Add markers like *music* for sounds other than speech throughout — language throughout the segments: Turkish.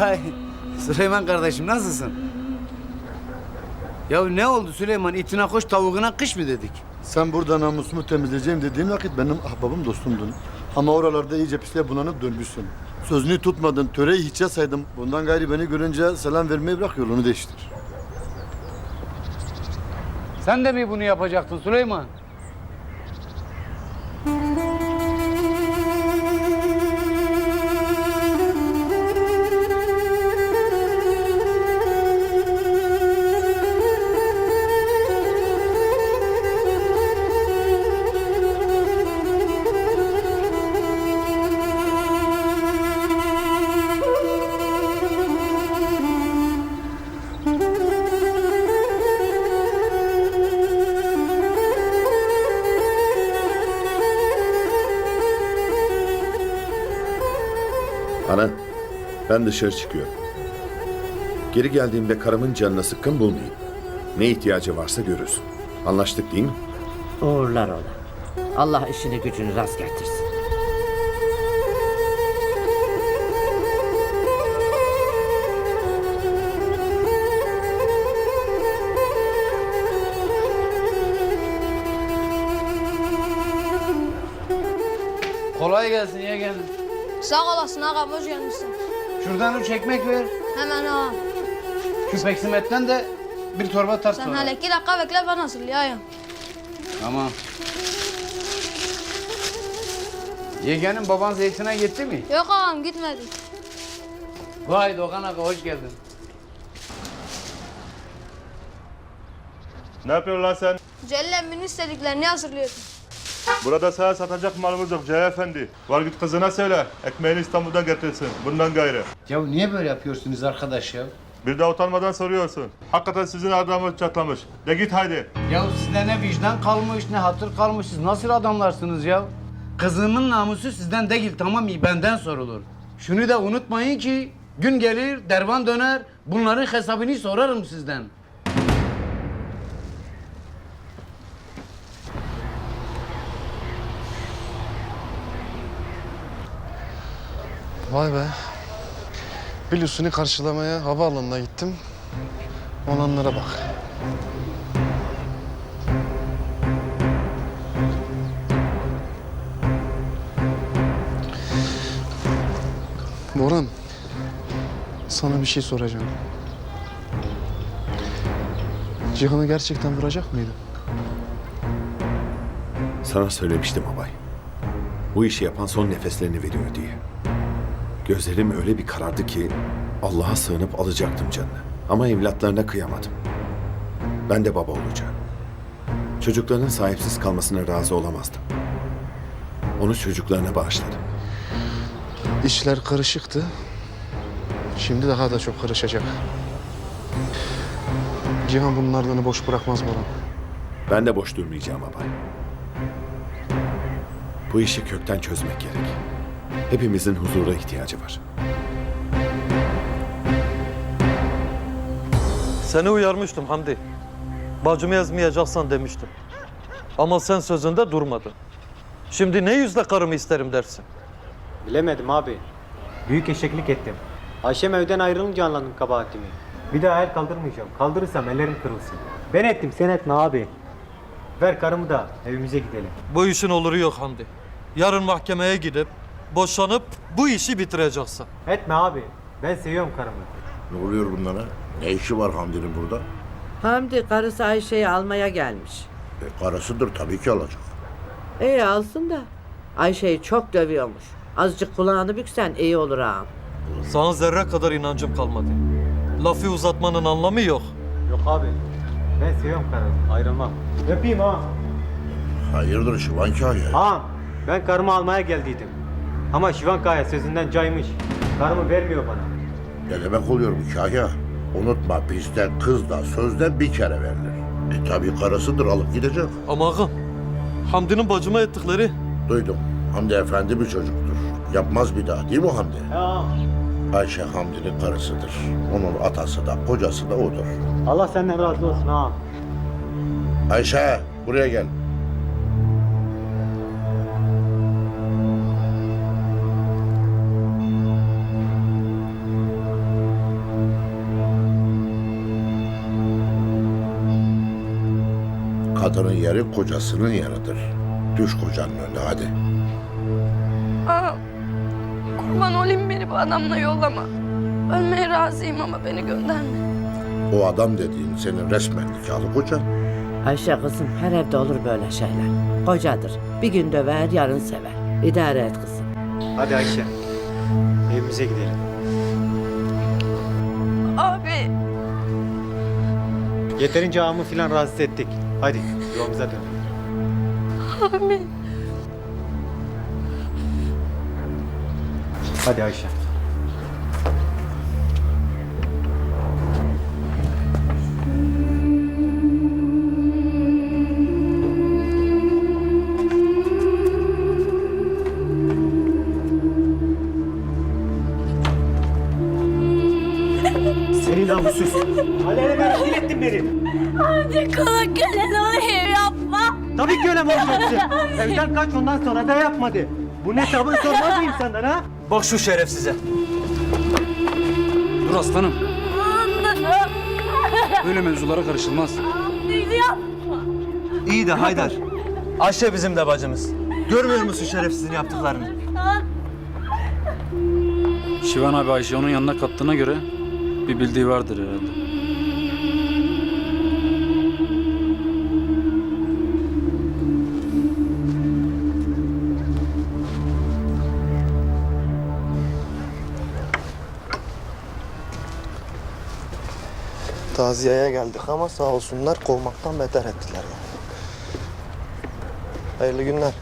Vay Süleyman kardeşim nasılsın? Ya ne oldu Süleyman? İtine koş tavuğuna kış mı dedik? Sen burada namusumu temizleyeceğim dediğin vakit benim ahbabım dostumdun. Ama oralarda iyice pisliğe bulanıp dönmüşsün. Sözünü tutmadın, töreyi hiçe saydım. Bundan gayri beni görünce selam vermeyi bırak yolunu değiştir. Sen de mi bunu yapacaktın Süleyman? Ben dışarı çıkıyorum. Geri geldiğimde karımın canına sıkkın bulmayayım. Ne ihtiyacı varsa görürsün. Anlaştık değil mi? Uğurlar ola. Allah işini gücünü rast getirsin. Kolay gelsin yeğen. Sağ olasın ağam hoş gelmişsin. Şuradan üç ekmek ver. Hemen ağam. Şu peksimetten de bir torba tart Sen hele iki dakika bekle ben hazırlayayım. Tamam. Yeğenin baban zeytine gitti mi? Yok ağam gitmedik. Vay Doğan Aga hoş geldin. Ne yapıyorsun lan sen? Celil emminin istediklerini hazırlıyordum. Burada sana satacak malımız yok Ceyhan Efendi. Var git kızına söyle. Ekmeğini İstanbul'dan getirsin. Bundan gayrı. Ya niye böyle yapıyorsunuz arkadaş ya? Bir de utanmadan soruyorsun. Hakikaten sizin adamınız çatlamış. De git haydi. Ya sizde ne vicdan kalmış ne hatır kalmış. Siz nasıl adamlarsınız ya? Kızımın namusu sizden değil tamam mı? Benden sorulur. Şunu da unutmayın ki gün gelir dervan döner. Bunların hesabını sorarım sizden. Vay be. Bilus'unu karşılamaya havaalanına gittim. Olanlara bak. Boran, sana bir şey soracağım. Cihan'ı gerçekten vuracak mıydın? Sana söylemiştim abay. Bu işi yapan son nefeslerini veriyor diye. Gözlerim öyle bir karardı ki Allah'a sığınıp alacaktım canını. Ama evlatlarına kıyamadım. Ben de baba olacağım. Çocuklarının sahipsiz kalmasına razı olamazdım. Onu çocuklarına bağışladım. İşler karışıktı. Şimdi daha da çok karışacak. Cihan bunlardan boş bırakmaz Boran. Ben de boş durmayacağım abay. Bu işi kökten çözmek gerek. Hepimizin huzura ihtiyacı var. Seni uyarmıştım Hamdi. Bacımı ezmeyeceksen demiştim. Ama sen sözünde durmadın. Şimdi ne yüzle karımı isterim dersin. Bilemedim abi. Büyük eşeklik ettim. Ayşem evden ayrılınca anladım kabahatimi. Bir daha el kaldırmayacağım. Kaldırırsam ellerim kırılsın. Ben ettim sen etme abi. Ver karımı da evimize gidelim. Bu işin oluru yok Hamdi. Yarın mahkemeye gidip boşanıp bu işi bitireceksin. Etme abi. Ben seviyorum karımı. Ne oluyor bunlara? Ne işi var Hamdi'nin burada? Hamdi karısı Ayşe'yi almaya gelmiş. E, karısıdır tabii ki alacak. İyi alsın da. Ayşe'yi çok dövüyormuş. Azıcık kulağını büksen iyi olur ağam. Sana zerre kadar inancım kalmadı. Lafı uzatmanın anlamı yok. Yok abi. Ben seviyorum karımı. Ayrılmam. Öpeyim ha. Hayırdır Şivan Kaya? Ha. Ben karımı almaya geldiydim. Ama Şivan Kaya sözünden caymış. Karımı vermiyor bana. Ne demek oluyor bu Kaya? Unutma bizden kız da sözden bir kere verilir. E tabii karısıdır alıp gidecek. Ama ağam, Hamdi'nin bacıma ettikleri Duydum. Hamdi efendi bir çocuktur. Yapmaz bir daha değil mi Hamdi? Ya. Ayşe Hamdi'nin karısıdır. Onun atası da kocası da odur. Allah senden razı olsun ha. Ayşe buraya gel. Kadının yeri kocasının yanıdır. Düş kocanın önüne hadi. Aa, kurban olayım beni bu adamla yollama. Ölmeye razıyım ama beni gönderme. O adam dediğin senin resmen nikahlı kocan. Ayşe kızım her evde olur böyle şeyler. Kocadır. Bir gün döver yarın sever. İdare et kızım. Hadi Ayşe. Evimize gidelim. Abi. Yeterince ağamı filan rahatsız ettik. Hadi yolumuza dönelim. Abi. Hadi Ayşe. Hadi kala gelen olayım yapma. Tabii ki öyle mi olacaksın? *laughs* Evden kaç ondan sonra da yapmadı. Bu ne sabır sormaz mıyım senden ha? Bak şu şerefsize. Dur aslanım. Böyle mevzulara karışılmaz. İyi de Haydar. Ayşe bizim de bacımız. Görmüyor musun şerefsizin yaptıklarını? Şivan abi Ayşe onun yanına kattığına göre bir bildiği vardır herhalde. Taziyeye geldik ama sağ olsunlar kovmaktan beter ettiler yani. Hayırlı günler.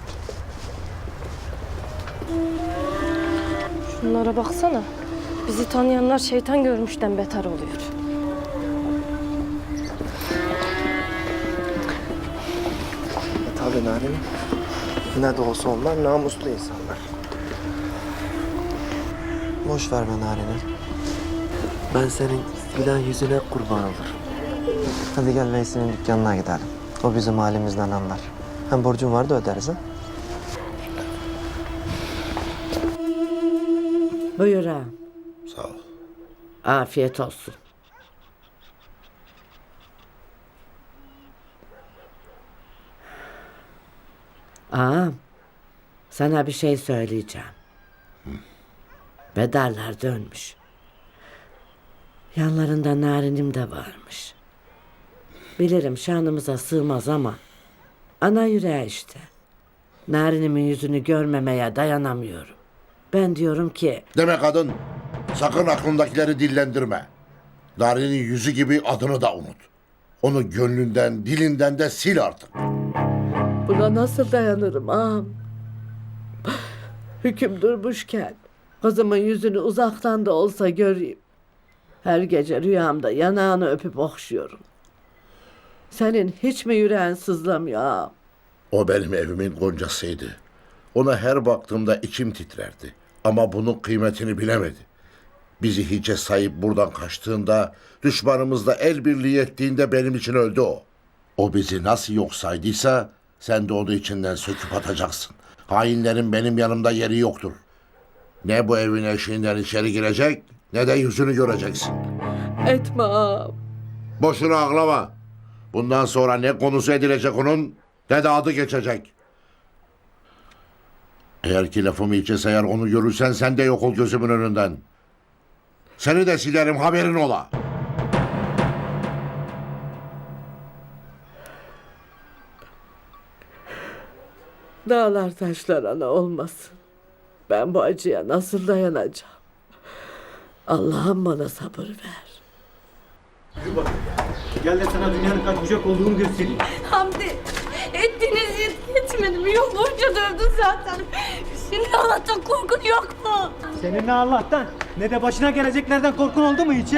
Şunlara baksana. Bizi tanıyanlar şeytan görmüşten beter oluyor. E tabi Narin. Ne de olsa onlar namuslu insanlar. Boş ver be Narin'i. Ben senin gülen yüzüne kurban olurum. Hadi gel Veysi'nin dükkanına gidelim. O bizim halimizden anlar. Hem borcum var da öderiz ha. Buyur ağam. Sağ ol. Afiyet olsun. Ağam, sana bir şey söyleyeceğim. Bedarlar dönmüş. Yanlarında narinim de varmış. Bilirim şanımıza sığmaz ama ana yüreği işte. Narinimin yüzünü görmemeye dayanamıyorum. Ben diyorum ki Deme kadın. Sakın aklındakileri dillendirme. Nari'nin yüzü gibi adını da unut. Onu gönlünden, dilinden de sil artık. Buna nasıl dayanırım ağam? Hüküm durmuşken kızımın yüzünü uzaktan da olsa göreyim. Her gece rüyamda yanağını öpüp okşuyorum. Senin hiç mi yüreğin sızlamıyor ağam? O benim evimin goncasıydı. Ona her baktığımda içim titrerdi. Ama bunun kıymetini bilemedi. Bizi hiçe sayıp buradan kaçtığında, düşmanımızla el birliği ettiğinde benim için öldü o. O bizi nasıl yok saydıysa, sen de onu içinden söküp atacaksın. Hainlerin benim yanımda yeri yoktur. Ne bu evin eşiğinden içeri girecek, ne de yüzünü göreceksin. Etme ağam. Boşuna ağlama. Bundan sonra ne konusu edilecek onun ne de adı geçecek. Eğer ki lafımı içe sayar onu görürsen sen de yok ol gözümün önünden. Seni de silerim haberin ola. Dağlar taşlar ana olmasın. Ben bu acıya nasıl dayanacağım? Allah'ım bana sabır ver. Gel de sana dünyanın kaç bucak olduğunu göstereyim. Hamdi. Ettiğiniz yetmedi mi? Yollarca dövdün zaten. Senin Allah'tan korkun yok mu? Senin ne Allah'tan ne de başına geleceklerden korkun oldu mu hiç?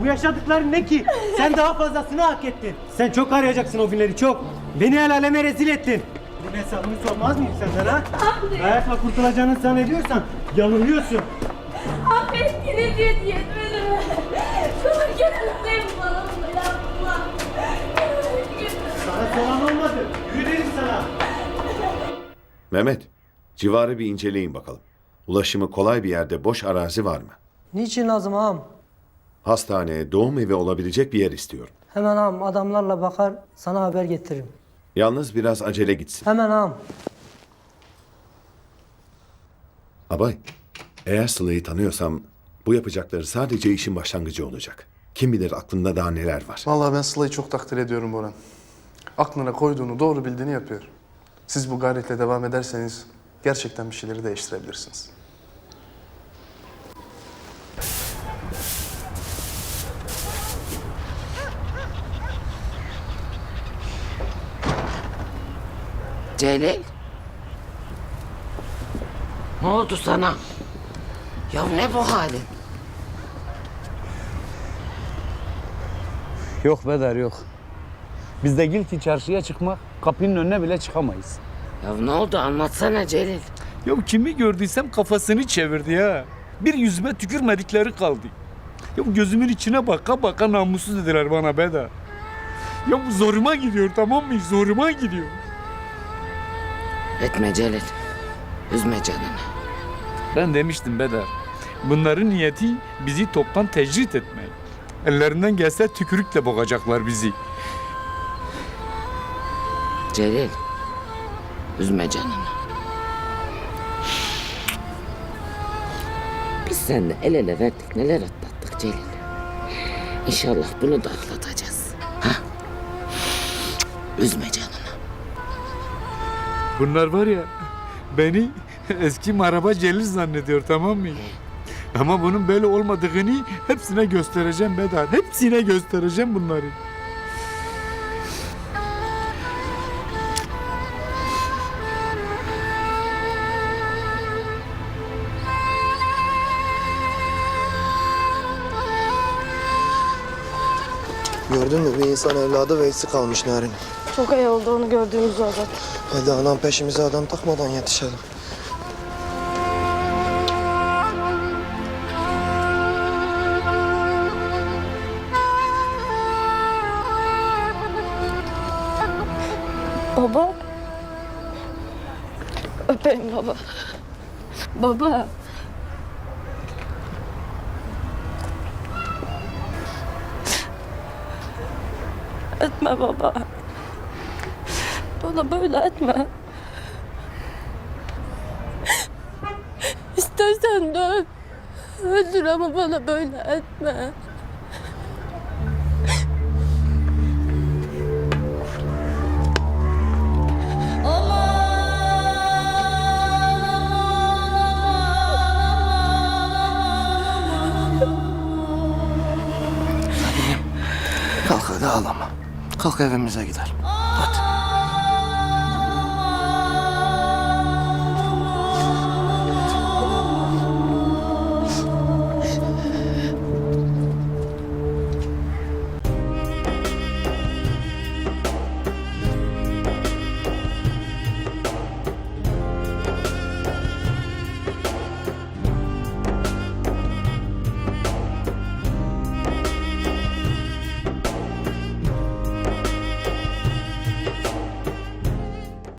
Bu yaşadıkların ne ki? Sen daha fazlasını hak ettin. Sen çok arayacaksın o günleri çok. Beni el aleme rezil ettin. Bunun hesabını sormaz mıyım senden ha? Hayatla kurtulacağını zannediyorsan yanılıyorsun. Abi ettiğiniz yetmedi Mehmet, civarı bir inceleyin bakalım. Ulaşımı kolay bir yerde boş arazi var mı? Niçin lazım ağam? Hastane, doğum evi olabilecek bir yer istiyorum. Hemen ağam adamlarla bakar sana haber getiririm. Yalnız biraz acele gitsin. Hemen ağam. Abay, eğer Sıla'yı tanıyorsam bu yapacakları sadece işin başlangıcı olacak. Kim bilir aklında daha neler var. Vallahi ben Sıla'yı çok takdir ediyorum Boran. Aklına koyduğunu, doğru bildiğini yapıyor. Siz bu gayretle devam ederseniz gerçekten bir şeyleri değiştirebilirsiniz. Celil. Ne oldu sana? Ya ne bu halin? Yok Bedar yok. Biz de gil ki çarşıya çıkmak, kapının önüne bile çıkamayız. Ya ne oldu anlatsana Celil. Ya kimi gördüysem kafasını çevirdi ya. Bir yüzüme tükürmedikleri kaldı. Ya gözümün içine baka baka namussuz dediler bana Beda. Ya bu zoruma gidiyor tamam mı? Zoruma gidiyor. Etme Celil. Üzme canını. Ben demiştim Bedar. Bunların niyeti bizi toptan tecrit etmek. Ellerinden gelse tükürükle boğacaklar bizi. Celil. Üzme canını. Biz seninle el ele verdik neler atlattık Celil. İnşallah bunu da atlatacağız. Ha? Üzme canını. Bunlar var ya beni eski maraba Celil zannediyor tamam mı? Ama bunun böyle olmadığını hepsine göstereceğim Bedar. Hepsine göstereceğim bunları. Gördün mü bir insan evladı veysi kalmış Narin. Çok iyi oldu onu gördüğümüz Azat. Hadi anam peşimize adam takmadan yetişelim. Baba. Öpeyim baba. Baba. Etme baba. Bana böyle etme. İstersen döv. Öldür ama bana böyle etme. Kalk evimize gidelim.